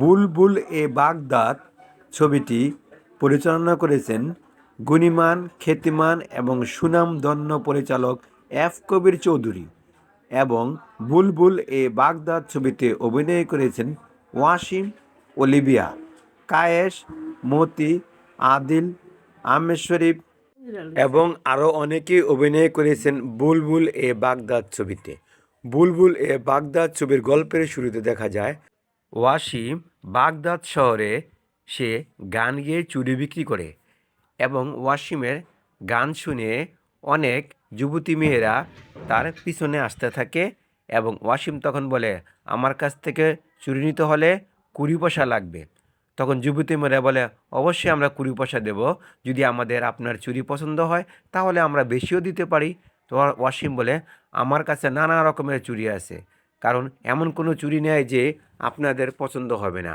বুলবুল এ Baghdad ছবিটি পরিচালনা করেছেন গুণীমান, খ্যাতিমান এবং সুনাম সুনামধন্য পরিচালক এফ কবির চৌধুরী এবং বুলবুল এ বাগদাদ ছবিতে অভিনয় করেছেন ওয়াসিম অলিভিয়া কায়েস, মতি, আদিল শরীফ এবং আরও অনেকেই অভিনয় করেছেন বুলবুল এ বাগদাদ ছবিতে। বুলবুল এ বাগদাদ ছবির গল্পের শুরুতে দেখা যায়, ওয়াসিম বাগদাদ শহরে সে গান গেয়ে চুরি বিক্রি করে এবং ওয়াসিমের গান শুনে অনেক যুবতী মেয়েরা তার পিছনে আসতে থাকে এবং ওয়াসিম তখন বলে, আমার কাছ থেকে চুরি নিতে হলে কুড়ি পয়সা লাগবে। তখন যুবতী মেয়েরা বলে, অবশ্যই আমরা কুড়ি পয়সা দেব। যদি আমাদের আপনার চুরি পছন্দ হয়, তাহলে আমরা বেশিও দিতে পারি। তো ওয়াসিম বলে, আমার কাছে নানা রকমের চুরি আছে। কারণ এমন কোনো চুরি নেয় যে আপনাদের পছন্দ হবে না।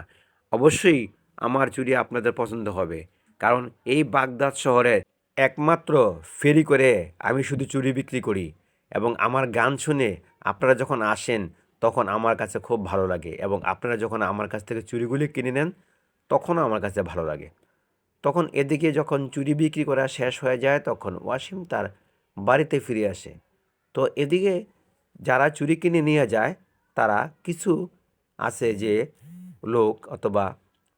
অবশ্যই আমার চুরি আপনাদের পছন্দ হবে। কারণ এই বাগদাদ শহরে একমাত্র ফেরি করে আমি শুধু চুরি বিক্রি করি এবং আমার গান শুনে আপনারা যখন আসেন, তখন আমার কাছে খুব ভালো লাগে এবং আপনারা যখন আমার কাছ থেকে চুরিগুলি কিনে নেন, তখনও আমার কাছে ভালো লাগে। তখন এদিকে যখন চুরি বিক্রি করা শেষ হয়ে যায়, তখন ওয়াসিম তার বাড়িতে ফিরে আসে। তো এদিকে যারা চুরি কিনে নিয়ে যায়, তারা কিছু আছে যে লোক অথবা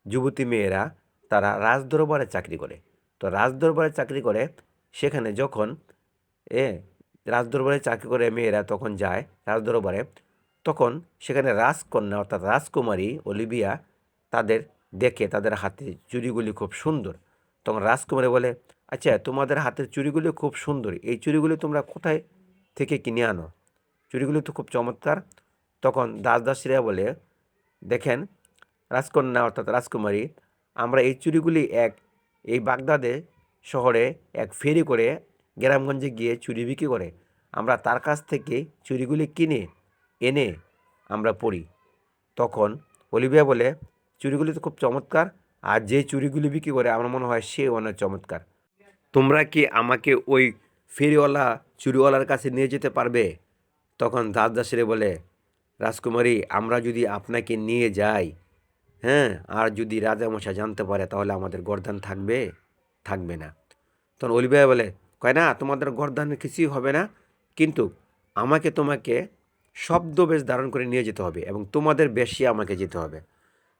যুবতী মেয়েরা তারা রাজদরবারে চাকরি করে। তো রাজদরবারে চাকরি করে, সেখানে যখন, এ, রাজদরবারে চাকরি করে মেয়েরা তখন যায় রাজদরবারে, তখন সেখানে রাজকন্যা অর্থাৎ রাজকুমারী অলিভিয়া তাদের দেখে, তাদের হাতে চুরিগুলি খুব সুন্দর। তখন রাজকুমারী বলে আচ্ছা তোমাদের হাতের চুরিগুলি খুব সুন্দর, এই চুরিগুলি তোমরা কোথায় থেকে কিনে আনো? চুড়িগুলি তো খুব চমৎকার। তখন দাস দাসীরা বলে, দেখেন, রাজকন্যা অর্থাৎ রাজকুমারী, আমরা এই চুড়িগুলি এক, এই বাগদাদে শহরে এক ফেরি করে গ্রামগঞ্জে গিয়ে চুরি বিক্রি করে, আমরা তার কাছ থেকে চুরিগুলি কিনে, এনে আমরা পড়ি। তখন অলিভিয়া বলে, চুরিগুলি তো খুব চমৎকার, আর যে চুরিগুলি বিক্রি করে আমার মনে হয় সে অনেক চমৎকার। তোমরা কি আমাকে ওই ফেরিওয়ালা, চুরিওয়ালার কাছে নিয়ে যেতে পারবে? তখন দাস দাসেরে বলে, রাজকুমারী, আমরা যদি আপনাকে নিয়ে যাই হ্যাঁ আর যদি রাজামশাই জানতে পারে, তাহলে আমাদের গরদান থাকবে? থাকবে না। তখন অলিভাই বলে, কয় না, তোমাদের গরদান কিছুই হবে না, কিন্তু আমাকে তোমাকে শব্দ বেশ ধারণ করে নিয়ে যেতে হবে এবং তোমাদের বেশি আমাকে যেতে হবে।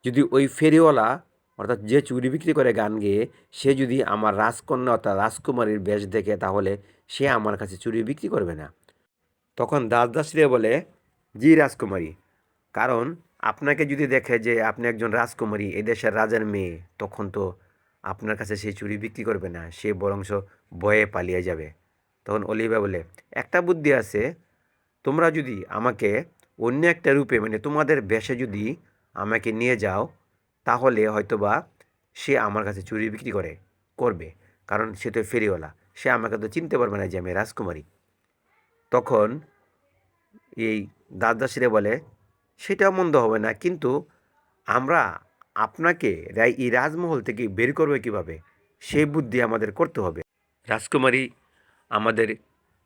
যদি ওই ফেরিওয়ালা, অর্থাৎ যে চুরি বিক্রি করে গান গেয়ে, সে যদি আমার রাজকন্যা অর্থাৎ রাজকুমারীর বেশ দেখে, তাহলে সে আমার কাছে চুরি বিক্রি করবে না। তখন দাস দাসরে বলে, জি রাজকুমারী। কারণ আপনাকে যদি দেখে যে আপনি একজন রাজকুমারী এদেশের রাজার মেয়ে, তখন তো আপনার কাছে সে চুরি বিক্রি করবে না, সে বরংশ ভয়ে পালিয়ে যাবে। তখন অলিভা বলে, একটা বুদ্ধি আছে, তোমরা যদি আমাকে অন্য একটা রূপে মানে তোমাদের বেশে যদি আমাকে নিয়ে যাও, তাহলে হয়তোবা সে আমার কাছে চুরি বিক্রি করে, করবে। কারণ সে তো ফেরিওয়ালা, সে আমাকে তো চিনতে পারবে না যে আমি রাজকুমারী। তখন এই দাসদাসীরা বলে, সেটাও মন্দ হবে না, কিন্তু আমরা আপনাকে এই রাজমহল থেকে বের করবে কীভাবে? সেই বুদ্ধি আমাদের করতে হবে। রাজকুমারী, আমাদের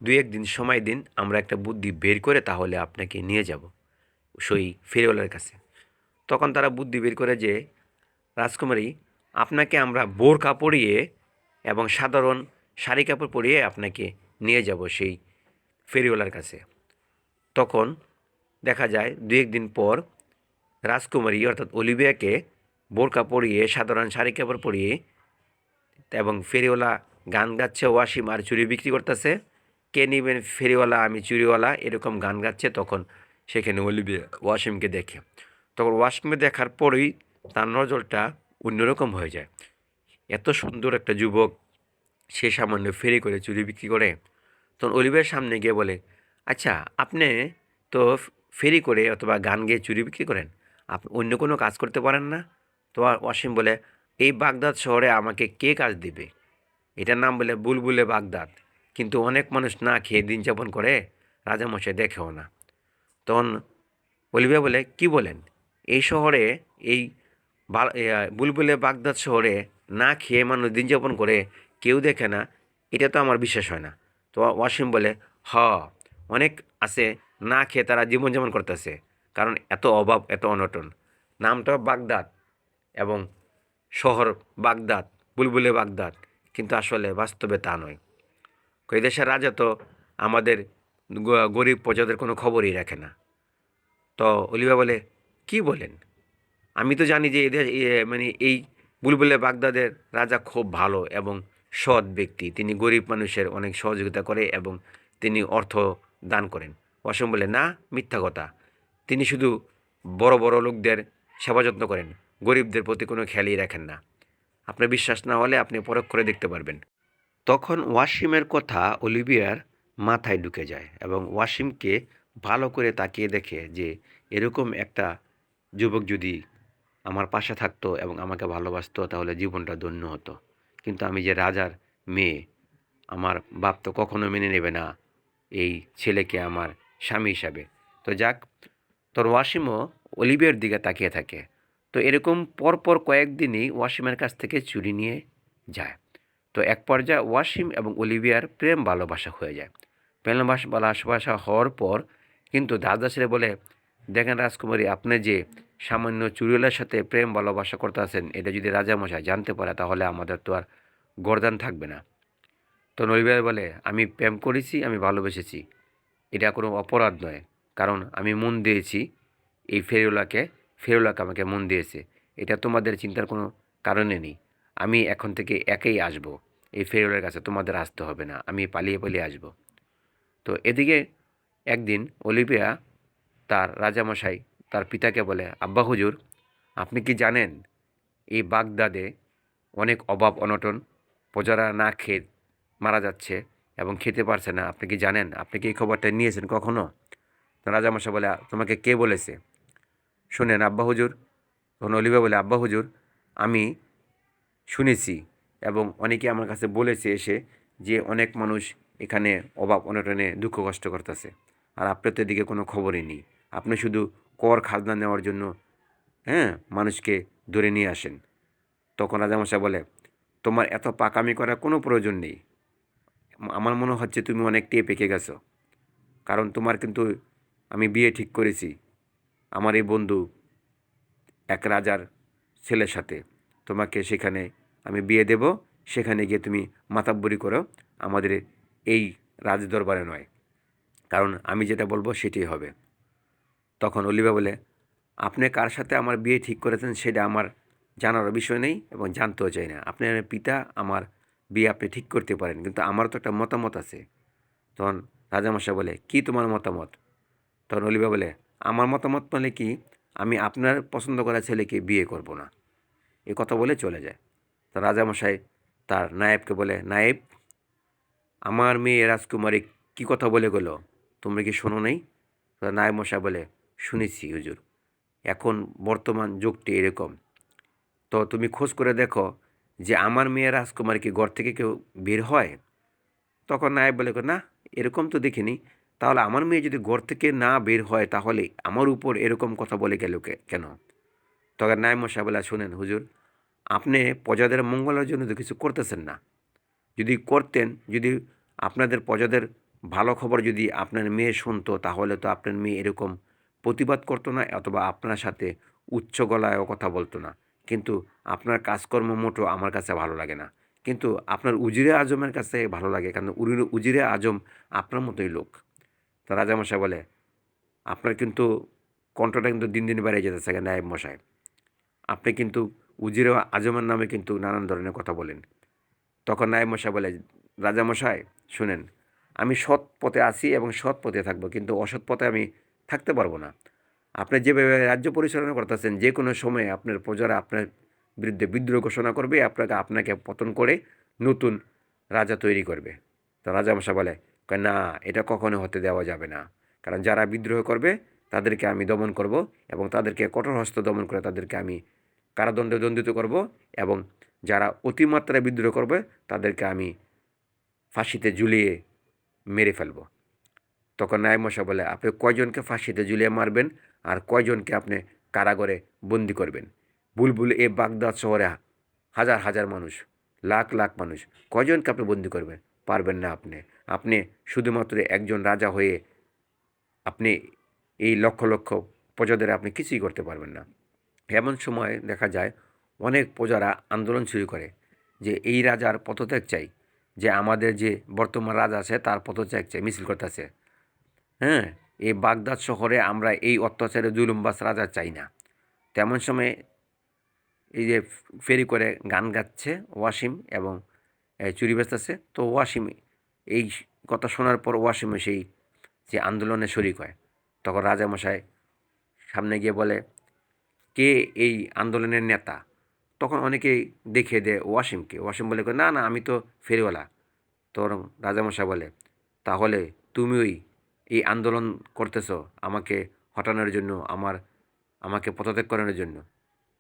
দুই একদিন সময় দিন, আমরা একটা বুদ্ধি বের করে তাহলে আপনাকে নিয়ে যাব সই ফেরিওয়ালার কাছে। তখন তারা বুদ্ধি বের করে যে, রাজকুমারী, আপনাকে আমরা বোরকা পরিয়ে এবং সাধারণ শাড়ি কাপড় পরিয়ে আপনাকে নিয়ে যাব সেই ফেরিওয়ালার কাছে। তখন দেখা যায় দু একদিন পর রাজকুমারী, অর্থাৎ অলিভিয়াকে বোরকা পরিয়ে, সাধারণ শাড়ি কাপড় পরিয়ে এবং ফেরিওয়ালা গান গাচ্ছে ওয়াসিম আর চুরি বিক্রি করতেছে। কে নিবেন ফেরিওয়ালা আমি চুরিওয়ালা, এরকম গান গাচ্ছে তখন সেখানে অলিভিয়া ওয়াসিমকে দেখে। তখন ওয়াসিমকে দেখার পরেই তার নজরটা অন্যরকম হয়ে যায়। এত সুন্দর একটা যুবক, সে সামান্য ফেরি করে চুরি বিক্রি করে তখন অলিভের সামনে গিয়ে বলে আচ্ছা আপনি তো ফেরি করে অথবা গান গেয়ে চুরি বিক্রি করেন। আপনি অন্য কোনো কাজ করতে পারেন না? তো অসীম বলে, এই বাগদাদ শহরে আমাকে কে কাজ দিবে? এটার নাম বলে বুলবুলে বাগদাদ। কিন্তু অনেক মানুষ না খেয়ে দিন যাপন করে রাজামশাই দেখেও না। তখন অলিভে বলে, কি বলেন? এই শহরে, এই বুলবুলে বাগদাদ শহরে না খেয়ে মানুষ দিন যাপন করে কেউ দেখে না, এটা তো আমার বিশ্বাস হয় না। তো ওয়াসিম বলে, হ, অনেক আছে, না খেয়ে তারা জীবনযাপন করতেছে। কারণ এত অভাব, এত অনটন। নামটা বাগদাদ এবং শহর বাগদাদ, বুলবুলে বাগদাদ, কিন্তু আসলে বাস্তবে তা নয়। এই দেশের রাজা তো আমাদের গরিব প্রজাদের কোনো খবরই রাখে না। তো অলিভা বলে, কি বলেন? আমি তো জানি যে এদের মানে এই বুলবুলে বাগদাদের রাজা খুব ভালো এবং সৎ ব্যক্তি। তিনি গরিব মানুষের অনেক সহযোগিতা করে এবং তিনি অর্থ দান করেন। অসম বলে, না, মিথ্যা কথা। তিনি শুধু বড় বড় লোকদের সেবা যত্ন করেন। গরিবদের প্রতি কোনো খেয়ালই রাখেন না। আপনার বিশ্বাস না হলে আপনি পরখ করে দেখতে পারবেন। তখন ওয়াসিমের কথা অলিভিয়ার মাথায় ঢুকে যায় এবং ওয়াসিমকে ভালো করে তাকিয়ে দেখে যে, এরকম একটা যুবক যদি আমার পাশে থাকতো এবং আমাকে ভালোবাসতো, তাহলে জীবনটা ধন্য হতো। কিন্তু আমি যে রাজার মেয়ে, আমার বাপ তো কখনো মেনে নেবে না এই ছেলেকে আমার স্বামী হিসাবে। তো যাক, তোর ওয়াসিমও অলিভিয়ার দিকে তাকিয়ে থাকে। তো এরকম পরপর কয়েকদিনই ওয়াসিমের কাছ থেকে চুরি নিয়ে যায়। তো এক পর্যায়ে ওয়াসিম এবং অলিভিয়ার প্রেম ভালোবাসা হয়ে যায়। প্রেম ভালোবাসা হওয়ার পর কিন্তু দাদা ছেলে বলে, দেখেন রাজকুমারী, আপনি যে সামান্য চুরিওয়ালার সাথে প্রেম, ভালোবাসা করতে আছেন এটা যদি রাজামশাই জানতে পারে, তাহলে আমাদের তো আর গরদান থাকবে না। তো নলিবিয়ার বলে, আমি প্রেম করেছি, আমি ভালোবেসেছি। এটা কোনো অপরাধ নয়। কারণ আমি মন দিয়েছি, এই ফেরুলাকে ফেরুলাকে আমাকে মন দিয়েছে। এটা তোমাদের চিন্তার কোনো কারণে নেই। আমি এখন থেকে একেই আসব। এই ফেরুলার কাছে তোমাদের আসতে হবে না। আমি পালিয়ে পালিয়ে আসব। তো এদিকে একদিন অলিভিয়া তার রাজামশাই তার পিতাকে বলে, আব্বা হুজুর, আপনি কি জানেন, এই বাগদাদে অনেক অভাব, অনটন, প্রজারা না খেয়ে মারা যাচ্ছে এবং খেতে পারছে না। আপনি কি জানেন? আপনি কি এই খবরটা নিয়েছেন কখনো? তো রাজামশাই বলে, তোমাকে কে বলেছে? শুনেন আব্বা হুজুর, তখন অলিভা বলে, আব্বা হুজুর, আমি শুনেছি এবং অনেকে আমার কাছে বলেছে এসে যে অনেক মানুষ এখানে অভাব, অনটনে দুঃখ কষ্ট করতেছে। আর আপনার তো এদিকে কোনো খবরই নেই। আপনি শুধু কর খাজনা নেওয়ার জন্য হ্যাঁ মানুষকে ধরে নিয়ে আসেন। তখন রাজামশাই বলে, তোমার এত পাকামি করার কোনো প্রয়োজন নেই। আমার মনে হচ্ছে তুমি অনেকটাই পেকে গেছো। কারণ তোমার কিন্তু আমি বিয়ে ঠিক করেছি। আমার এই বন্ধু এক রাজার ছেলের সাথে। তোমাকে সেখানে আমি বিয়ে দেব। সেখানে গিয়ে তুমি মাতাব্বরি করো। আমাদের এই রাজদরবারে নয়। কারণ আমি যেটা বলব সেটাই হবে। তখন অলিভা বলে, আপনি কার সাথে আমার বিয়ে ঠিক করেছেন সেটা আমার জানার বিষয় নেই এবং জানতেও চাই না। আপনার পিতা আমার বিয়ে আপনি ঠিক করতে পারেন, কিন্তু আমার তো একটা মতামত আছে। তখন রাজামশাই বলে, কি তোমার মতামত? তখন অলিভা বলে, আমার মতামত মানে কি? আমি আপনার পছন্দ করা ছেলেকে বিয়ে করব না। এ কথা বলে চলে যায়। তো রাজামশাই তার নায়েবকে বলে, নায়েব, আমার মেয়ে রাজকুমারী কি কথা বলে গেল? তোমরা কি শোনো নেই? নায়েব মশাই বলে শুনেছি, হুজুর। এখন বর্তমান যুগটি এরকম। তো তুমি খোঁজ করে দেখো যে আমার মেয়ে রাজকুমার কি ঘর থেকে কেউ বের হয়? তখন নায়েব বলে, না, এরকম তো দেখিনি। তাহলে আমার মেয়ে যদি ঘর থেকে না বের হয় তাহলে আমার উপর এরকম কথা বলে গেল কেন? তখন নায়েব মশাই বলে শুনেন হুজুর, আপনি প্রজাদের মঙ্গলের জন্য তো কিছু করতেছেন না। যদি করতেন, যদি আপনাদের প্রজাদের ভালো খবর যদি আপনার মেয়ে শুনতো, তাহলে তো আপনার মেয়ে এরকম প্রতিবাদ করতো না অথবা আপনার সাথে উচ্চ গলায়ও কথা বলতো না। কিন্তু আপনার কাজকর্ম মোটো আমার কাছে ভালো লাগে না। কিন্তু আপনার উজিরে আজমের কাছে ভালো লাগে কারণ উজিরে আজম আপনার মতোই লোক। তো রাজামশাই বলে, আপনার কিন্তু কণ্ঠটা কিন্তু দিন দিন বেড়ে যেতেছে নায়েব মশাই। আপনি কিন্তু উজিরে আজমের নামে কিন্তু নানান ধরনের কথা বলেন। তখন নায়েব মশাই বলে, রাজামশাই, শুনেন, আমি সৎ পথে আছি এবং সৎ পথে থাকব, কিন্তু অসৎ পথে আমি থাকতে পারব না। আপনি যেভাবে রাজ্য পরিচালনা করতেছেন যে কোনো সময়ে আপনার প্রজারা আপনার বিরুদ্ধে বিদ্রোহ ঘোষণা করবে, আপনাকে আপনাকে পতন করে নতুন রাজা তৈরি করবে। তো রাজামশাই বলে না, এটা কখনো হতে দেওয়া যাবে না। কারণ যারা বিদ্রোহ করবে, তাদেরকে আমি দমন করব এবং তাদেরকে কঠোর হস্ত দমন করে তাদেরকে আমি কারাদণ্ডে দণ্ডিত করব এবং যারা অতিমাত্রায় বিদ্রোহ করবে, তাদেরকে আমি ফাঁসিতে ঝুলিয়ে মেরে ফেলব। তখন নায়মশা বলে, আপনি কয়জনকে ফাঁসিতে ঝুলিয়ে মারবেন আর কয়জনকে আপনি কারাগারে বন্দি করবেন? বুলবুল এ বাগদাদ শহরে হাজার হাজার মানুষ, লাখ লাখ মানুষ, কয়জনকে আপনি বন্দি করবেন? পারবেন না আপনি। আপনি শুধুমাত্র একজন রাজা হয়ে আপনি এই লক্ষ লক্ষ প্রজাদের আপনি কিছুই করতে পারবেন না। এমন সময় দেখা যায়, অনেক প্রজারা আন্দোলন শুরু করে যে, এই রাজার পদত্যাগ চাই, যে আমাদের যে বর্তমান রাজা আছে, তার পদত্যাগ চাই, মিছিল করতেছে। হ্যাঁ এই বাগদাদ শহরে আমরা এই অত্যাচারে জুলুমবাস রাজা চাই না। তেমন সময় এই যে ফেরি করে গান গাচ্ছে ওয়াসিম এবং চুরি বেচতেছে। তো ওয়াসিম, এই কথা শোনার পর ওয়াসিমে সেই যে আন্দোলনে শরিক হয়। তখন রাজামশাই সামনে গিয়ে বলে, কে এই আন্দোলনের নেতা? তখন অনেকেই দেখে দেয় ওয়াসিমকে। ওয়াসিম বলে, না না, আমি তো ফেরিওয়ালা। তোর রাজামশাই বলে, তাহলে তুমি ওই এই আন্দোলন করতেছ আমাকে হটানোর জন্য, আমার, আমাকে পদত্যাগ করানোর জন্য।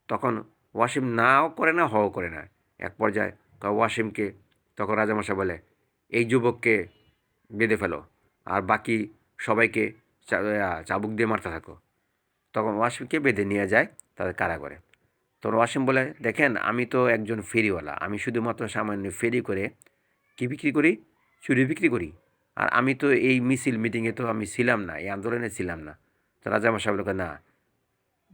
তখন ওয়াসিম নাও করে না, হও করে না। এক পর্যায়ে ওয়াসিমকে, তখন রাজামশা বলে, এই যুবককে বেঁধে ফেলো, আর বাকি সবাইকে চাবুক দিয়ে মারতে থাকো। তখন ওয়াসিমকে বেঁধে নিয়ে যায় তাদের কারাগারে। তখন ওয়াসিম বলে, দেখেন, আমি তো একজন ফেরিওয়ালা, আমি শুধুমাত্র সামান্য ফেরি করে কী বিক্রি করি? চুরি বিক্রি করি? আর আমি তো এই মিছিল মিটিংয়ে তো আমি ছিলাম না, এই আন্দোলনে ছিলাম না। তো রাজামশাই বলে, না,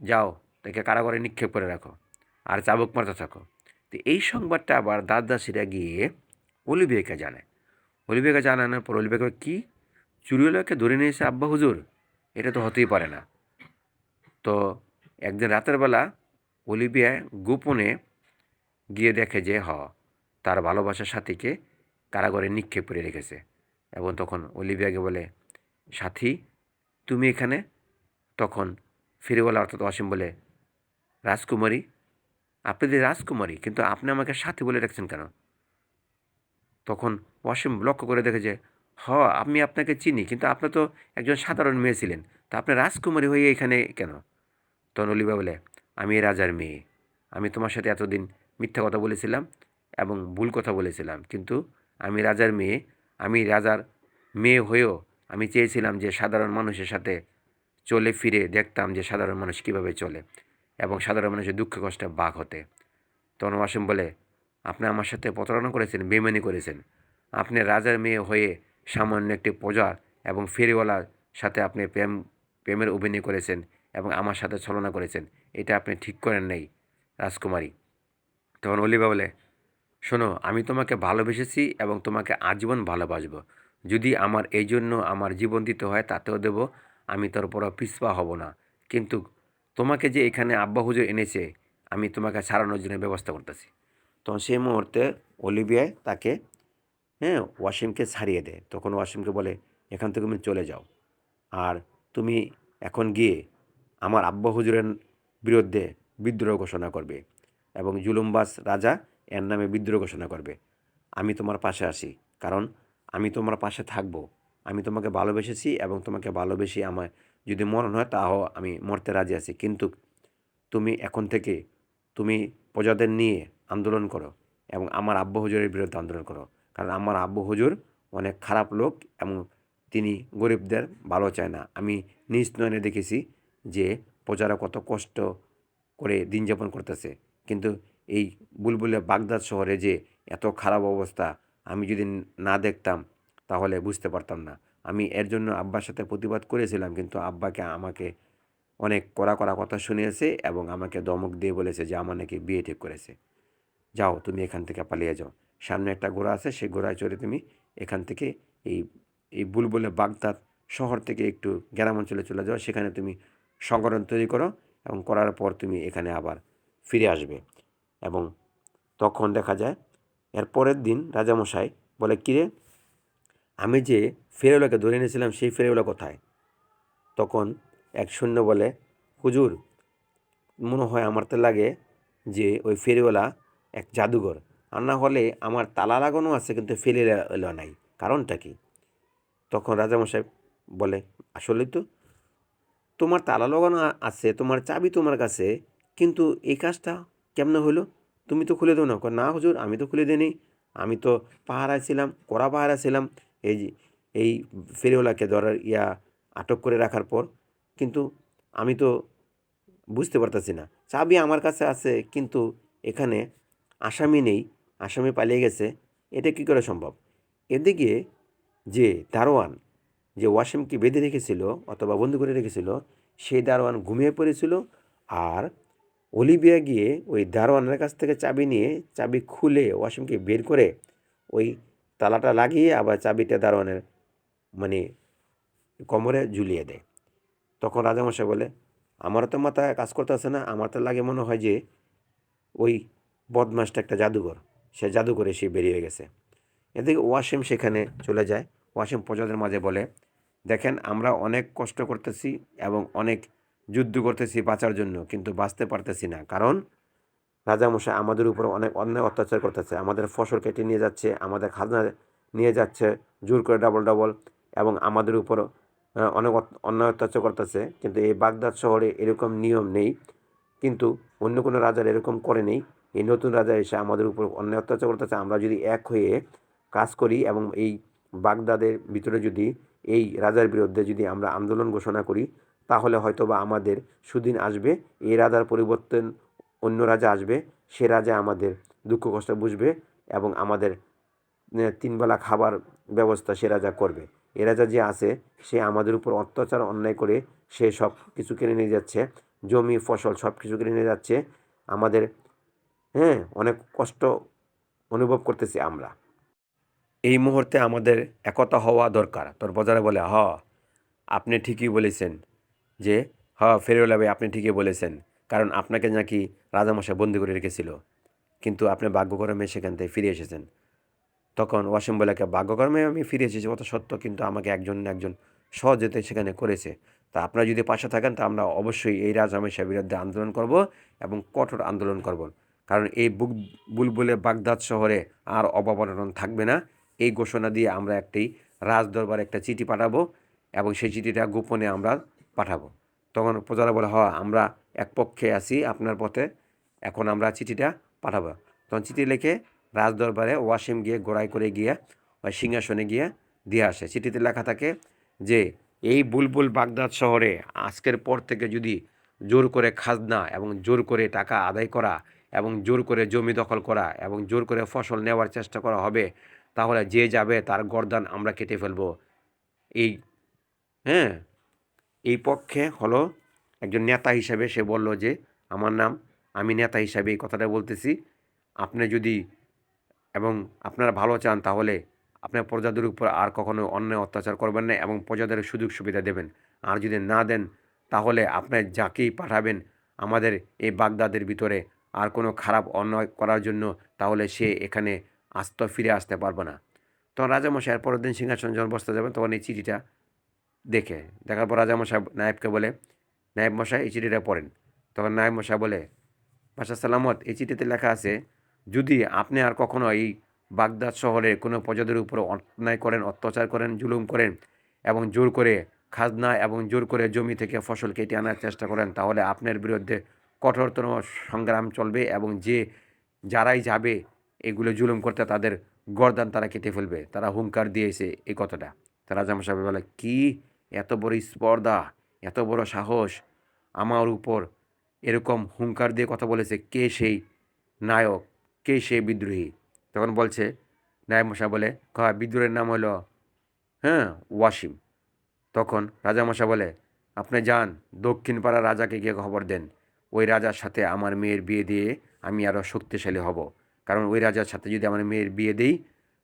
যাও, তাকে কারাগারে নিক্ষেপ করে রাখো আর চাবুক মারতে থাকো। তো এই সংবাদটা আবার দাদাসিরা গিয়ে অলিবিয়াকে জানায়। অলিবিয়াকে জানানোর পর অলিবিয়া কী? চুরিওয়ালাকে ধরে নিয়েছে আব্বা হুজুর? এটা তো হতেই পারে না। তো একদিন রাতের বেলা অলিভিয়া গোপনে গিয়ে দেখে যে, হ, তার ভালোবাসার সাথীকে কারাগারে নিক্ষেপ করে রেখেছে। এবং তখন অলিভিয়াকে বলে, সাথী, তুমি এখানে? তখন ফিরেওয়ালা অর্থাৎ অসীম বলে, রাজকুমারী, আপনি যে রাজকুমারী, কিন্তু আপনি আমাকে সাথী বলে রাখছেন কেন? তখন অসীম লক্ষ্য করে দেখে যে, হ, আমি আপনাকে চিনি, কিন্তু আপনি তো একজন সাধারণ মেয়ে ছিলেন, তা আপনি রাজকুমারী হয়ে এখানে কেন? তখন অলিভা বলে, আমি রাজার মেয়ে, আমি তোমার সাথে এতদিন মিথ্যা কথা বলেছিলাম এবং ভুল কথা বলেছিলাম, কিন্তু আমি রাজার মেয়ে আমি রাজার মেয়ে হয়েও আমি চেয়েছিলাম যে সাধারণ মানুষের সাথে চলে ফিরে দেখতাম যে সাধারণ মানুষ কীভাবে চলে এবং সাধারণ মানুষের দুঃখ কষ্টে বাঘ হতে। ওয়াসিম বলে, আপনি আমার সাথে প্রতারণা করেছেন বেমানি করেছেন। আপনি রাজার মেয়ে হয়ে সামান্য একটি প্রজা এবং ফেরিওয়ালার সাথে আপনি প্রেম, প্রেমের অভিনয় করেছেন এবং আমার সাথে ছলনা করেছেন। এটা আপনি ঠিক করেন নাই, রাজকুমারী। তখন অলিভা বলে শোনো, আমি তোমাকে ভালোবেসেছি এবং তোমাকে আজীবন ভালোবাসবো। যদি আমার এই জন্য আমার জীবন দিতে হয় তাতেও দেব, আমি তোর পর পিছপা হব না। কিন্তু তোমাকে যে এখানে আব্বা হুজুর এনেছে, আমি তোমাকে ছাড়ানোর জন্য ব্যবস্থা করতেছি। তখন সেই মুহূর্তে অলিভিয়ায় তাকে হ্যাঁ ওয়াসিমকে ছাড়িয়ে দেয়। তখন ওয়াসিমকে বলে, এখান থেকে তুমি চলে যাও। আর তুমি এখন গিয়ে আমার আব্বা হুজুরের বিরুদ্ধে বিদ্রোহ ঘোষণা করবে এবং জুলুমবাস রাজা এর নামে বিদ্রোহ ঘোষণা করবে। আমি তোমার পাশে আসি কারণ আমি তোমার পাশে থাকব। আমি তোমাকে ভালোবেসেছি এবং তোমাকে ভালোবেসে আমার যদি মরণ হয় তাও আমি মরতে রাজি আছি। কিন্তু তুমি এখন থেকে তুমি প্রজাদের নিয়ে আন্দোলন করো এবং আমার আব্বু হুজুরের বিরুদ্ধে আন্দোলন করো। কারণ আমার আব্বু হুজুর অনেক খারাপ লোক এবং তিনি গরিবদের ভালো চায় না। আমি নিজ নয়নে দেখেছি যে প্রজারা কত কষ্ট করে দিন যাপন করতেছে। কিন্তু এই বুলবুলে বাগদাদ শহরে যে এত খারাপ অবস্থা আমি যদি না দেখতাম, তাহলে বুঝতে পারতাম না। আমি এর জন্য আব্বার সাথে প্রতিবাদ করেছিলাম, কিন্তু আব্বাকে আমাকে অনেক কড়া কড়া কথা শুনিয়েছে এবং আমাকে দমক দিয়ে বলেছে যে, আমার নাকি বিয়ে ঠিক করেছে। যাও, তুমি এখান থেকে পালিয়ে যাও। সামনে একটা ঘোড়া আছে, সেই ঘোড়ায় চড়ে তুমি এখান থেকে এই এই বুলবুলে বাগদাদ শহর থেকে একটু গ্রাম অঞ্চলে চলে যাও। সেখানে তুমি সংগঠন তৈরি করো এবং করার পর তুমি এখানে আবার ফিরে আসবে। এবং তখন দেখা যায়, এর পরের দিন রাজামশাই বলে, কিরে, আমি যে ফেরেওয়ালাকে ধরে এনেছিলাম, সেই ফেরেওয়ালা কোথায়? তখন এক শূন্য বলে, হুজুর, মনে হয় আমার তো লাগে যে ওই ফেরিওয়ালা এক জাদুঘর। আর না হলে আমার তালা লাগানো আছে, কিন্তু ফেরিওয়ালা নাই। কারণটা কি? তখন রাজামশাই বলে আসলে তো, তোমার তালা লাগানো আছে, তোমার চাবি তোমার কাছে, কিন্তু এই কাজটা কেমনে হলো তুমি তো খুলে দাও না। না হুজুর, আমি তো খুলে দিইনি। আমি তো পাহারায় ছিলাম, কড়া পাহারা ছিলাম। এই এই ফেরিওয়ালাকে ধরার ইয়া আটক করে রাখার পর। কিন্তু আমি তো বুঝতে পারতেছি না। চাবি আমার কাছে আছে, কিন্তু এখানে আসামি নেই। আসামি পালিয়ে গেছে। এটা কী করে সম্ভব? এদিকে যে দারোয়ান যে ওয়াসিমকে বেঁধে রেখেছিল অথবা বন্দি করে রেখেছিল, সেই দারোয়ান ঘুমিয়ে পড়েছিল। আর অলিভিয়া গিয়ে ওই দারোয়ানের কাছ থেকে চাবি নিয়ে চাবি খুলে ওয়াসিমকে বের করে ওই তালাটা লাগিয়ে আবার চাবিটা দারোয়ানের মানে কোমরে ঝুলিয়ে দেয়। তখন রাজামশাই বলে, আমারও তো মাথায় কাজ করতেছে না, আমার তো লাগে মনে হয় যে ওই বদমাসটা একটা জাদুঘর, সে জাদুঘরে সে বেরিয়ে গেছে। এদিকে ওয়াসিম সেখানে চলে যায়। ওয়াসিম প্রজাদের মাঝে বলে, দেখেন, আমরা অনেক কষ্ট করতেছি এবং অনেক যুদ্ধ করতেছি বাঁচার জন্য, কিন্তু বাঁচতে পারতেছি না। কারণ রাজামশাই আমাদের উপর অনেক অন্যায় অত্যাচার করতেছে। আমাদের ফসল কেটে নিয়ে যাচ্ছে, আমাদের খাজনা নিয়ে যাচ্ছে, জোর করে ডাবল ডাবল এবং আমাদের উপর অনেক অন্যায় অত্যাচার করতেছে। কিন্তু এই বাগদাদ শহরে এরকম নিয়ম নেই, কিন্তু অন্য কোনো রাজার এরকম করে নেই। এই নতুন রাজা এসে আমাদের উপর অন্যায় অত্যাচার করতেছে। আমরা যদি এক হয়ে কাজ করি এবং এই বাগদাদের ভিতরে যদি, এই রাজার বিরুদ্ধে যদি আমরা আন্দোলন ঘোষণা করি তাহলে হয়তো বা আমাদের সুদিন আসবে, এই রাজার পরিবর্তন অন্য রাজা আসবে, সে রাজা আমাদের দুঃখ কষ্ট বুঝবে এবং আমাদের তিনবেলা খাবার ব্যবস্থা সে রাজা করবে। এ রাজা যে আছে, সে আমাদের উপর অত্যাচার, অন্যায় করে সে সব কিছু কিনে নিয়ে যাচ্ছে, জমি, ফসল সব কিছু কিনে নিয়ে যাচ্ছে। আমাদের হ্যাঁ অনেক কষ্ট অনুভব করতেছি আমরা। এই মুহূর্তে আমাদের একতা হওয়া দরকার। তোর বাজারে বলে, হ, আপনি ঠিকই বলেছেন। যে, হ ফেরিওয়ালা আপনি ঠিকই বলেছেন। কারণ আপনাকে নাকি রাজামশাই বন্দি করে রেখেছিল। কিন্তু আপনি ভাগ্যক্রমে সেখান থেকে ফিরে এসেছেন। তখন ওয়াসিম বলাকে, ভাগ্যক্রমে আমি ফিরে এসেছি কত সত্য কিন্তু আমাকে একজন একজন সহজতে সেখানে করেছে। তা আপনারা যদি পাশে থাকেন, তা আমরা অবশ্যই এই রাজামশার বিরুদ্ধে আন্দোলন করব এবং কঠোর আন্দোলন করব। কারণ এই বুক বুলবুলে বাগদাদ শহরে আর অবমানন থাকবে না। এই ঘোষণা দিয়ে আমরা একটি রাজদরবারে একটা চিঠি পাঠাবো এবং সেই চিঠিটা গোপনে আমরা পাঠাবো। তখন প্রজারা বলে হ আমরা এক পক্ষে আছি আপনার পথে, এখন আমরা চিঠিটা পাঠাবো। তখন চিঠি লিখে রাজদরবারে ওয়াসিম গিয়ে গোড়াই করে গিয়ে, ওই সিংহাসনে গিয়ে দিয়ে আসে। চিঠিতে লেখা থাকে যে, এই বুলবুল বাগদাদ শহরে আজকের পর থেকে যদি জোর করে খাজনা এবং জোর করে টাকা আদায় করা এবং জোর করে জমি দখল করা এবং জোর করে ফসল নেওয়ার চেষ্টা করা হবে, তাহলে যে যাবে তার গরদান আমরা কেটে ফেলব। এই হ্যাঁ? এই পক্ষে হলো একজন নেতা হিসাবে সে বলল যে, আমার নাম আমি নেতা হিসাবে এই কথাটা বলতেছি। আপনি যদি এবং আপনারা ভালো চান তাহলে আপনার প্রজাদের উপর আর কখনো অন্যায় অত্যাচার করবেন না এবং প্রজাদের সুযোগ সুবিধা দেবেন। আর যদি না দেন তাহলে আপনার যাকেই পাঠাবেন আমাদের এই বাগদাদের ভিতরে আর কোনো খারাপ অন্যায় করার জন্য তাহলে সে এখানে আস্ত ফিরে আসতে পারবে না। তখন রাজামশাই এর পরের দিন সিংহাসন যখন বসতে যাবেন তখন এই চিঠিটা দেখে। দেখার পর রাজামশাই নায়েবকে বলে নায়েব মশাই এই চিঠিটা পড়েন। তখন নায়েব মশাই বলে বাসা সালামত, এই চিঠিতে লেখা আছে, যদি আপনি আর কখনো এই বাগদাদ শহরে কোনো প্রজাদের উপর অন্যায় করেন, অত্যাচার করেন, জুলুম করেন এবং জোর করে খাজনা এবং জোর করে জমি থেকে ফসল কেটে আনার চেষ্টা করেন, তাহলে আপনার বিরুদ্ধে কঠোরতম সংগ্রাম চলবে এবং যে, যারাই যাবে এগুলো জুলুম করতে তাদের গর্দান তারা কেটে ফেলবে। তারা হুঙ্কার দিয়েছে এই কথাটা। তা রাজাম সাহেব বলে, কি এত বড় স্পর্ধা, এত বড় সাহস আমার উপর। এরকম হুঙ্কার দিয়ে কথা বলেছে কে সেই নায়ক, কে সেই বিদ্রোহী? তখন বলছে নায়ক মশা বলে, কয়, বিদ্রোহের নাম হলো হ্যাঁ ওয়াসিম। তখন রাজামশা বলে, আপনি যান, দক্ষিণ পাড়া রাজাকে গিয়ে খবর দেন। ওই রাজার সাথে আমার মেয়ের বিয়ে দিয়ে আমি আরও শক্তিশালী হব। কারণ ওই রাজার সাথে যদি আমার মেয়ের বিয়ে দিই,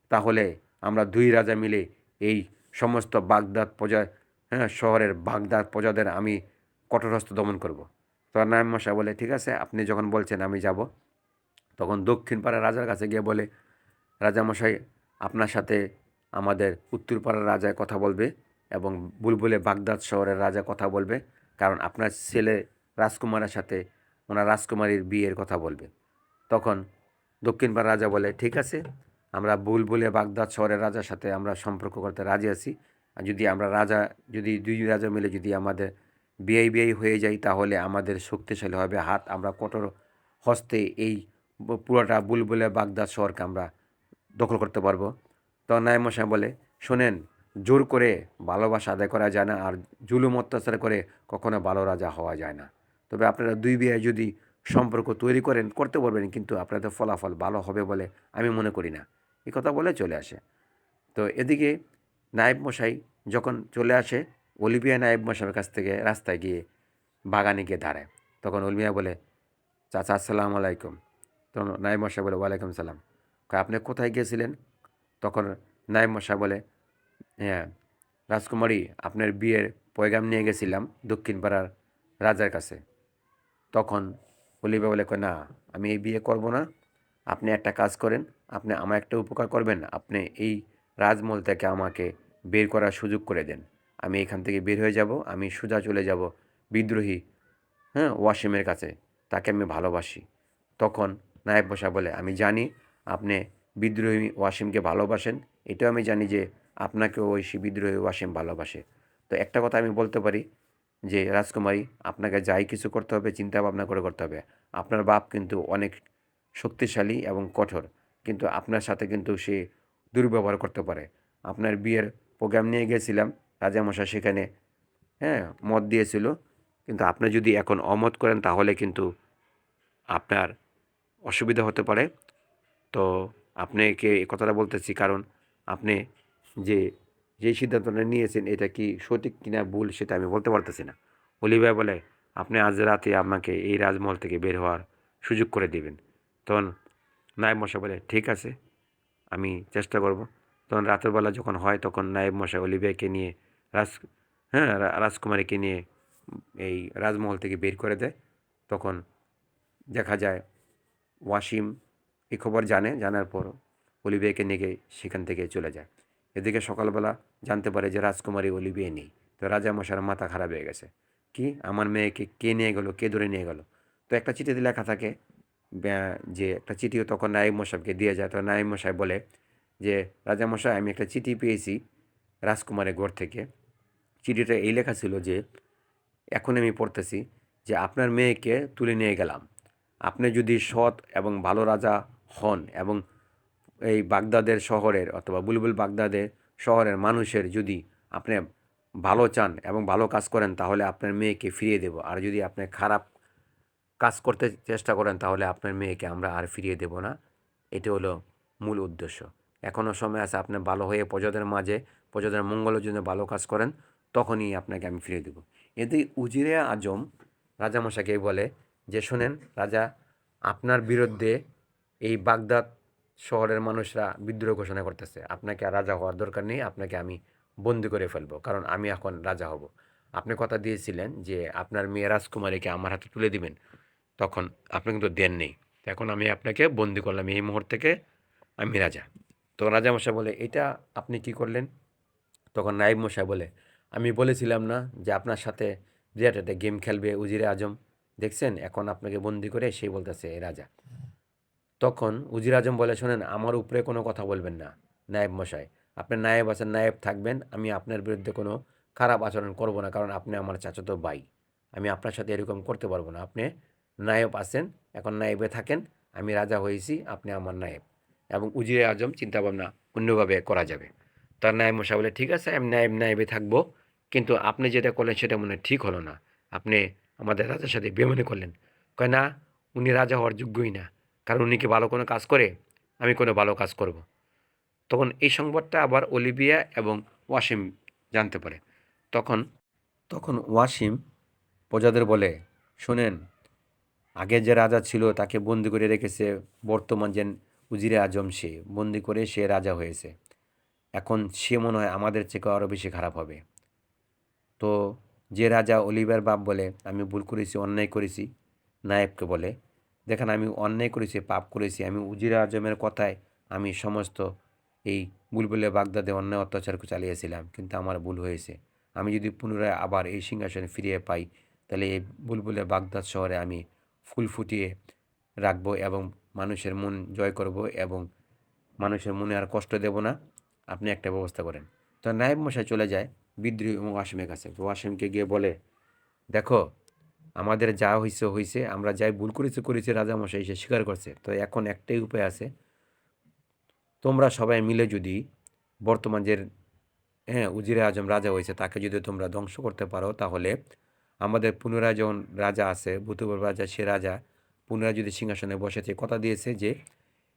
তাহলে আমরা দুই রাজা মিলে এই সমস্ত বাগদাদ প্রজা হ্যাঁ শহরের বাগদাদ প্রজাদের আমি কঠোরহস্ত দমন করব। তখন নায়ম মশাই বলে, ঠিক আছে, আপনি যখন বলছেন আমি যাব, তখন দক্ষিণ পাড়ার রাজার কাছে গিয়ে বলে রাজামশাই আপনার সাথে আমাদের উত্তরপাড়ার রাজায় কথা বলবে এবং বুলবুলে বাগদাদ শহরের রাজা কথা বলবে, কারণ আপনার ছেলে রাজকুমারের সাথে ওনার রাজকুমারীর বিয়ের কথা বলবে। তখন দক্ষিণপাড়ার রাজা বলে, ঠিক আছে, আমরা বুলবুলে বাগদাদ শহরের রাজার সাথে আমরা সম্পর্ক করতে রাজি আছি। যদি আমরা রাজা, যদি দুই রাজা মিলে যদি আমাদের বিয়ে বিয়ে হয়ে যাই তাহলে আমাদের শক্তিশালী হবে। হাত আমরা কঠোর হস্তে এই পুরোটা বুলবুলে বাগদাদ শহরকে আমরা দখল করতে পারব। তখন নায় মশাই বলে, শোনেন, জোর করে ভালোবাসা আদায় করা যায় না আর জুলুম অত্যাচার করে কখনো ভালো রাজা হওয়া যায় না। তবে আপনারা দুই বিয়ে যদি সম্পর্ক তৈরি করেন, করতে পারবেন, কিন্তু আপনাদের ফলাফল ভালো হবে বলে আমি মনে করি না। এই কথা বলে চলে আসে। তো এদিকে নায়েব মশাই যখন চলে আসে, অলিভিয়া নায়েব মশাইয়ের কাছ থেকে রাস্তায় গিয়ে বাগানে গিয়ে দাঁড়ায়। তখন অলিভিয়া বলে, চাচা, আসসালাম আলাইকুম। তখন নায়েব মশাই বলে, ওয়ালাইকুম সালাম। আপনি কোথায় গিয়েছিলেন? তখন নায়েব মশাই বলে হ্যাঁ রাজকুমারী, আপনার বিয়ের পয়গাম নিয়ে গেছিলাম দক্ষিণ পাড়ার রাজার কাছে। তখন অলিভা বলে না, আমি এই বিয়ে করব না। আপনি একটা কাজ করেন, আপনি আমার একটা উপকার করবেন। আপনি এই রাজমহল থেকে আমাকে বের করার সুযোগ করে দেন। আমি এখান থেকে বের হয়ে যাব, আমি সোজা চলে যাব বিদ্রোহী হ্যাঁ ওয়াসিমের কাছে। তাকে আমি ভালোবাসি। তখন নায়েব বসা বলে, আমি জানি আপনি বিদ্রোহী ওয়াসিমকে ভালোবাসেন। এটাও আমি জানি যে আপনাকেও ওই সে বিদ্রোহী ওয়াসিম ভালোবাসে। তো একটা কথা আমি বলতে পারি যে, রাজকুমারী, আপনাকে যাই কিছু করতে হবে চিন্তা ভাবনা করে করতে হবে। আপনার বাপ কিন্তু অনেক শক্তিশালী এবং কঠোর, কিন্তু আপনার সাথে কিন্তু সে দুর্ব্যবহার করতে পারে। আপনার বিয়ের প্রোগ্রাম নিয়ে গেছিলাম, রাজামশাই সেখানে হ্যাঁ মত দিয়েছিল। কিন্তু আপনি যদি এখন অমত করেন, তাহলে কিন্তু আপনার অসুবিধা হতে পারে। তো আপনাকে এই কথাটা বলতেছি, কারণ আপনি যে যেই সিদ্ধান্তটা নিয়েছেন, এটা কি সঠিক কিনা ভুল, সেটা আমি বলতে পারতেছি না। অলিভাই বলে, আপনি আজ রাতে আমাকে এই রাজমহল থেকে বের হওয়ার সুযোগ করে দিবেন। তখন নায়েব মশা বলে, ঠিক আছে, আমি চেষ্টা করব। তখন রাতের বেলা যখন হয় তখন নায়েব মশাই অলিভিয়াকে নিয়ে রাজ হ্যাঁ রাজকুমারীকে নিয়ে এই রাজমহল থেকে বের করে দেয়। তখন দেখা যায় ওয়াসিম এই খবর জানে, জানার পর অলিভিয়াকে নিয়ে সেখান থেকে চলে যায়। এদিকে সকালবেলা জানতে পারে যে রাজকুমারী অলিভিয়া নেই। তো রাজা মশার মাথা খারাপ হয়ে গেছে। কি? আমার মেয়েকে কে নিয়ে গেলো? কে ধরে নিয়ে গেলো? তো একটা চিঠিতে লেখা থাকে যে একটা চিঠিও তখন নায়েব মশাইকে দিয়ে যায়। তো নায়েব মশাই বলে যে রাজামশাই, আমি একটা চিঠি পেয়েছি রাজকুমারের ঘর থেকে। চিঠিটা এই লেখা ছিল যে এখন আমি পড়তেছি যে আপনার মেয়েকে তুলে নিয়ে গেলাম। আপনি যদি সৎ এবং ভালো রাজা হন এবং এই বাগদাদের শহরের অথবা বুলবুল বাগদাদের শহরের মানুষের যদি আপনি ভালো চান এবং ভালো কাজ করেন, তাহলে আপনার মেয়েকে ফিরিয়ে দেব। আর যদি আপনি খারাপ কাজ করতে চেষ্টা করেন, তাহলে আপনার মেয়েকে আমরা আর ফিরিয়ে দেব না। এটি হলো মূল উদ্দেশ্য। এখনও সময় আছে, আপনি ভালো হয়ে প্রজাদের মাঝে, প্রজাদের মঙ্গলের জন্য ভালো কাজ করেন, তখনই আপনাকে আমি ফিরিয়ে দেব। এতে উজিরে আজম রাজামশাকে বলে যে, শোনেন রাজা, আপনার বিরুদ্ধে এই বাগদাদ শহরের মানুষরা বিদ্রোহ ঘোষণা করতেছে। আপনাকে আর রাজা হওয়ার দরকার নেই, আপনাকে আমি বন্দি করে ফেলব, কারণ আমি এখন রাজা হব। আপনি কথা দিয়েছিলেন যে, আপনার মেয়ে রাজকুমারীকে আমার হাতে তুলে দিবেন। তখন আপনি কিন্তু দেন নেই। এখন আমি আপনাকে বন্দি করলাম, এই মুহূর্ত থেকে আমি রাজা। তো রাজামশাই বলে, এটা আপনি কি করলেন? তখন নাইব মশাই বলে, আমি বলেছিলাম না যে আপনার সাথে বিরাট একটা গেম খেলবে উজিরে আজম। দেখছেন? এখন আপনাকে বন্দি করে সেই বলতেছে এই রাজা। তখন উজির আজম বলে, শোনেন, আমার উপরে কোনো কথা বলবেন না নায়েব মশাই। আপনি নায়েব আছেন, নায়েব থাকবেন। আমি আপনার বিরুদ্ধে কোনো খারাপ আচরণ করব না, কারণ আপনি আমার চাচাতো ভাই। আমি আপনার সাথে এরকম করতে পারব না। আপনি নায়েব আছেন, এখন নায়েবে থাকেন। আমি রাজা হয়েছি, আপনি আমার নায়েব। এবং উজিরে আজম চিন্তাভাবনা অন্যভাবে করা যাবে। তার নায়েব মশা বলে, ঠিক আছে, আমি নায়েব নায়েবে থাকব। কিন্তু আপনি যেটা করলেন সেটা মনে ঠিক হলো না। আপনি আমাদের রাজার সাথে বেমানি করলেন। কয়, না, উনি রাজা হওয়ার যোগ্যই না। কারণ উনি কি ভালো কোনো কাজ করে? আমি কোনো ভালো কাজ করব। তখন এই সংবাদটা আবার অলিভিয়া এবং ওয়াসিম জানতে পারে। তখন তখন ওয়াসিম প্রজাদের বলে, শোনেন, আগে যে রাজা ছিল তাকে বন্দি করে রেখেছে বর্তমান যে উজিরে আজম সে, বন্দি করে সে রাজা হয়েছে। এখন সে মনে হয় আমাদের থেকে আরও বেশি খারাপ হবে। তো যে রাজা অলিভার বাপ বলে, আমি ভুল করেছি, অন্যায় করেছি। নায়েবকে বলে, দেখেন, আমি অন্যায় করেছি, পাপ করেছি। আমি উজিরা আজমের কথায় আমি সমস্ত এই বুলবুলে বাগদাদে অন্যায় অত্যাচার চালিয়েছিলাম, কিন্তু আমার ভুল হয়েছে। আমি যদি পুনরায় আবার এই সিংহাসনে ফিরিয়ে পাই, তাহলে এই বুলবুলে বাগদাদ শহরে আমি ফুল ফুটিয়ে রাখব এবং মানুষের মন জয় করব এবং মানুষের মনে আর কষ্ট দেব না। আপনি একটা ব্যবস্থা করেন। তো নায়েব মশাই চলে যায় বিদ্রোহী ওয়াসিমের কাছে। ওয়াসিমকে গিয়ে বলে, দেখো, আমাদের যা হয়েছে হয়েছে আমরা যাই ভুল করেছি করেছি রাজামশাই সে স্বীকার করছে। তো এখন একটাই উপায় আছে। তোমরা সবাই মিলে যদি বর্তমান যে হ্যাঁ উজিরে আজম রাজা হয়েছে, তাকে যদি তোমরা ধ্বংস করতে পারো, তাহলে আমাদের পুনরায় যখন রাজা আছে, ভূতপূর্ব রাজা, সে রাজা পুনরায় যদি সিংহাসনে বসেছে কথা দিয়েছে যে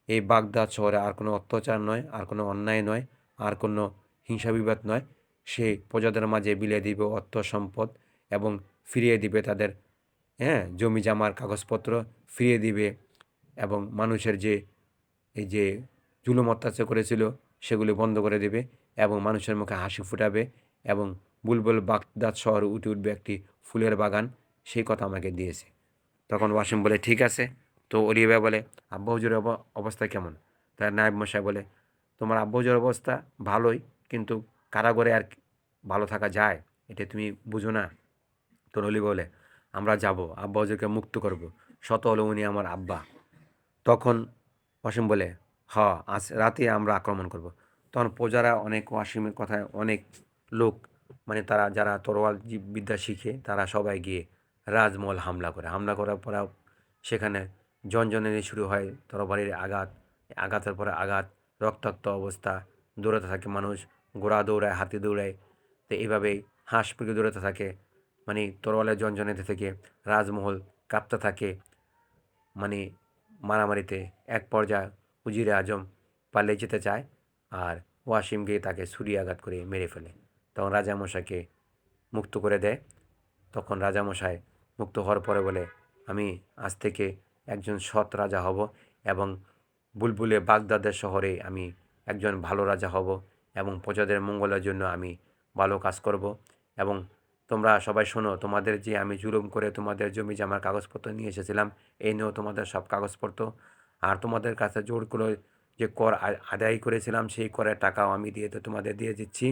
এই বাগদাদ শহরে আর কোনো অত্যাচার নয়, আর কোনো অন্যায় নয়, আর কোনো হিংসা বিবাদ নয়। সে প্রজাদের মাঝে বিলিয়ে দিবে অর্থ সম্পদ এবং ফিরিয়ে দিবে তাদের হ্যাঁ জমি জামার কাগজপত্র ফিরিয়ে দিবে এবং মানুষের যে, এই যে জুলুম অত্যাচার করেছিল, সেগুলি বন্ধ করে দেবে এবং মানুষের মুখে হাসি ফুটাবে এবং বুলবুল বাগদাদ শহর উঠে উঠবে একটি ফুলের বাগান। সেই কথা আমাকে দিয়েছে। তখন ওয়াসিম বলে, ঠিক আছে। তো অলিয়া বলে, আব্বা হুজুরের অব- অবস্থা কেমন? তার নায়েব মশাই বলে, তোমার আব্বা হুজুরের অবস্থা ভালোই, কিন্তু কারাগরে আর ভালো থাকা যায়, এটা তুমি বুঝো না। তো অলি বলে, আমরা যাব, আব্বা হুজুরকে মুক্ত করব, শত হলো উনি আমার আব্বা। তখন ওয়াসিম বলে, হ, আজ রাতে আমরা আক্রমণ করব। তখন প্রজারা অনেক, ওয়াসিমের কথায় অনেক লোক মানে তারা, যারা তরোয়াল বিদ্যা শিখে, তারা সবাই গিয়ে রাজমহল হামলা করে। হামলা করার পর সেখানে জনজনের শুরু হয়, তরবারির আঘাত, আঘাতের পরে আঘাত, রক্তাক্ত অবস্থা, দৌড়াতে থাকে মানুষ, ঘোড়া দৌড়ায়, হাতি দৌড়ায়, তো এইভাবেই হাঁস মুরগি দৌড়াতে থাকে মানে তরোয়ালের জনজনেতে থেকে রাজমহল কাঁপতে থাকে মানে মারামারিতে এক পর্যায়ে উজিরে আজম পালিয়ে যেতে চায় আর ওয়াসিম গিয়ে তাকে ছুরি আঘাত করে মেরে ফেলে। তখন রাজামশাইকে মুক্ত করে দেয়। তখন রাজামশাই মুক্ত হওয়ার পরে বলে, আমি আজ থেকে একজন সৎ রাজা হব এবং বুলবুলে বাগদাদের শহরে আমি একজন ভালো রাজা হব এবং প্রজাদের মঙ্গলের জন্য আমি ভালো কাজ করব এবং তোমরা সবাই শোনো, তোমাদের যে আমি জুলুম করে তোমাদের জমি জামার কাগজপত্র নিয়ে এসেছিলাম, এই নিয়েও তোমাদের সব কাগজপত্র। আর তোমাদের কাছে জোর করে যে কর আদায় করেছিলাম, সেই করের টাকাও আমি দিয়ে তো তোমাদের দিয়ে দিচ্ছি।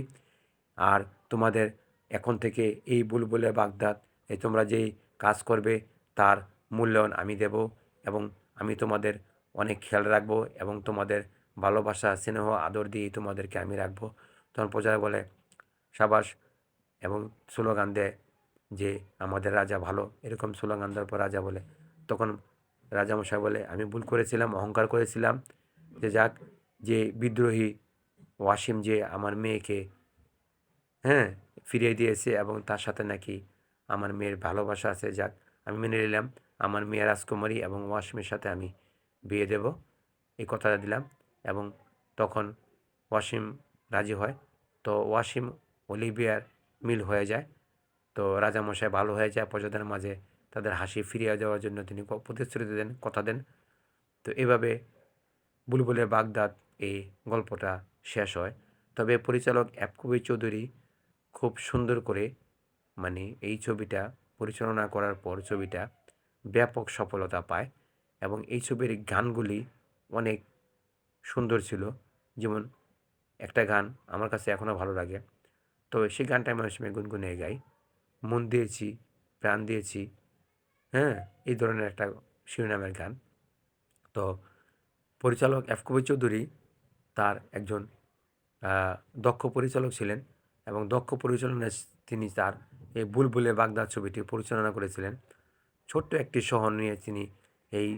আর তোমাদের এখন থেকে এই বুলবুলে বাগদাদ, এই তোমরা যেই কাজ করবে, তার মূল্যায়ন আমি দেব এবং আমি তোমাদের অনেক খেয়াল রাখব এবং তোমাদের ভালোবাসা, স্নেহ, আদর দিয়ে তোমাদেরকে আমি রাখব। তখন প্রজারা বলে, সাবাস এবং স্লোগান দেয় যে, আমাদের রাজা ভালো। এরকম স্লোগান দেওয়ার পর রাজা বলে, তখন রাজামশাই বলে, আমি ভুল করেছিলাম, অহংকার করেছিলাম। যে যাক, যে বিদ্রোহী ওয়াসিম যে আমার মেয়েকে হ্যাঁ ফিরিয়ে দিয়েছে এবং তার সাথে নাকি আমার মেয়ের ভালোবাসা আছে, যাক, আমি মেনে নিলাম। আমার মেয়ে রাজকুমারী এবং ওয়াসিমের সাথে আমি বিয়ে দেব, এই কথাটা দিলাম এবং তখন ওয়াসিম রাজি হয়। তো ওয়াসিম অলিভিয়ার মিল হয়ে যায়। তো রাজামশাই ভালো হয়ে যায়, প্রজাদের মাঝে তাদের হাসি ফিরিয়ে দেওয়ার জন্য তিনি প্রতিশ্রুতি দেন, কথা দেন। তো এভাবে বুলবুলে বাগদাদ এই গল্পটা শেষ হয়। তবে পরিচালক অ্যাপকবি চৌধুরী খুব সুন্দর করে মানে এই ছবিটা পরিচালনা করার পর ছবিটা ব্যাপক সফলতা পায় এবং এই ছবির গানগুলি অনেক সুন্দর ছিল। যেমন একটা গান আমার কাছে এখনও ভালো লাগে। তো সেই গানটা আমি অনেক সময় গুনগুনে গাই। মন দিয়েছি, প্রাণ দিয়েছি হ্যাঁ এই ধরনের একটা শিরোনামের গান। তো পরিচালক এফ কবি চৌধুরী তার একজন দক্ষ পরিচালক ছিলেন এবং দক্ষ পরিচালনায় তিনি তার এই বুলবুলে বাগদাদ ছবিটি পরিচালনা করেছিলেন। ছোট্ট একটি শহর নিয়ে তিনি এই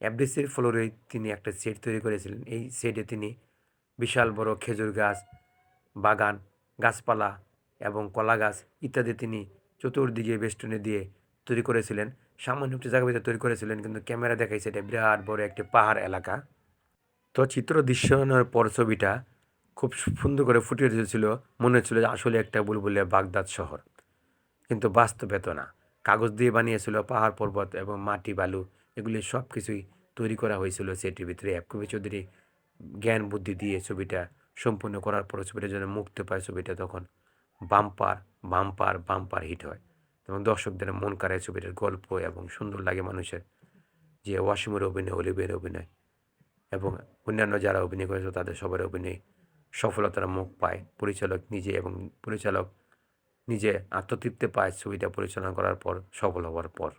এফডিসির ফ্লোরে তিনি একটা সেট তৈরি করেছিলেন। এই সেটে তিনি বিশাল বড় খেজুর গাছ, বাগান, গাছপালা এবং কলা গাছ ইত্যাদি তিনি চতুর্দিকে বেষ্টনী দিয়ে তৈরি করেছিলেন। সামান্য একটি জায়গা ভিতরে তৈরি করেছিলেন, কিন্তু ক্যামেরা দেখাইছে এটা বিরাট বড় একটি পাহাড় এলাকা। তো চিত্র দৃশ্যায়নের পর ছবিটা খুব সুন্দর করে ফুটিয়ে তুলেছিল মনে হচ্ছিল যে আসলে একটা বুলবুলে বাগদাদ শহর। কিন্তু বাস্তবে তো না। কাগজ দিয়ে বানিয়েছিল পাহাড়, পর্বত এবং মাটি, বালু, এগুলি সব কিছুই তৈরি করা হয়েছিল সেটির ভিতরে। কবি চৌধুরী জ্ঞান, বুদ্ধি দিয়ে ছবিটা সম্পূর্ণ করার পর ছবিটা যেন মুক্তি পায়, ছবিটা তখন বাম্পার বাম্পার বাম্পার হিট হয় এবং দর্শকদের মন কাড়ায় ছবিটার গল্প এবং সুন্দর লাগে মানুষের যে ওয়াসিমের অভিনয় অলিবের অভিনয় এবং অন্যান্য যারা অভিনয় করেছে তাদের সবার অভিনয় সফলতার মুখ পায়। পরিচালক নিজে এবং পরিচালক নিজে আত্মতৃপ্তি পায় ছবিটা পরিচালনা করার পর সফল হওয়ার পর।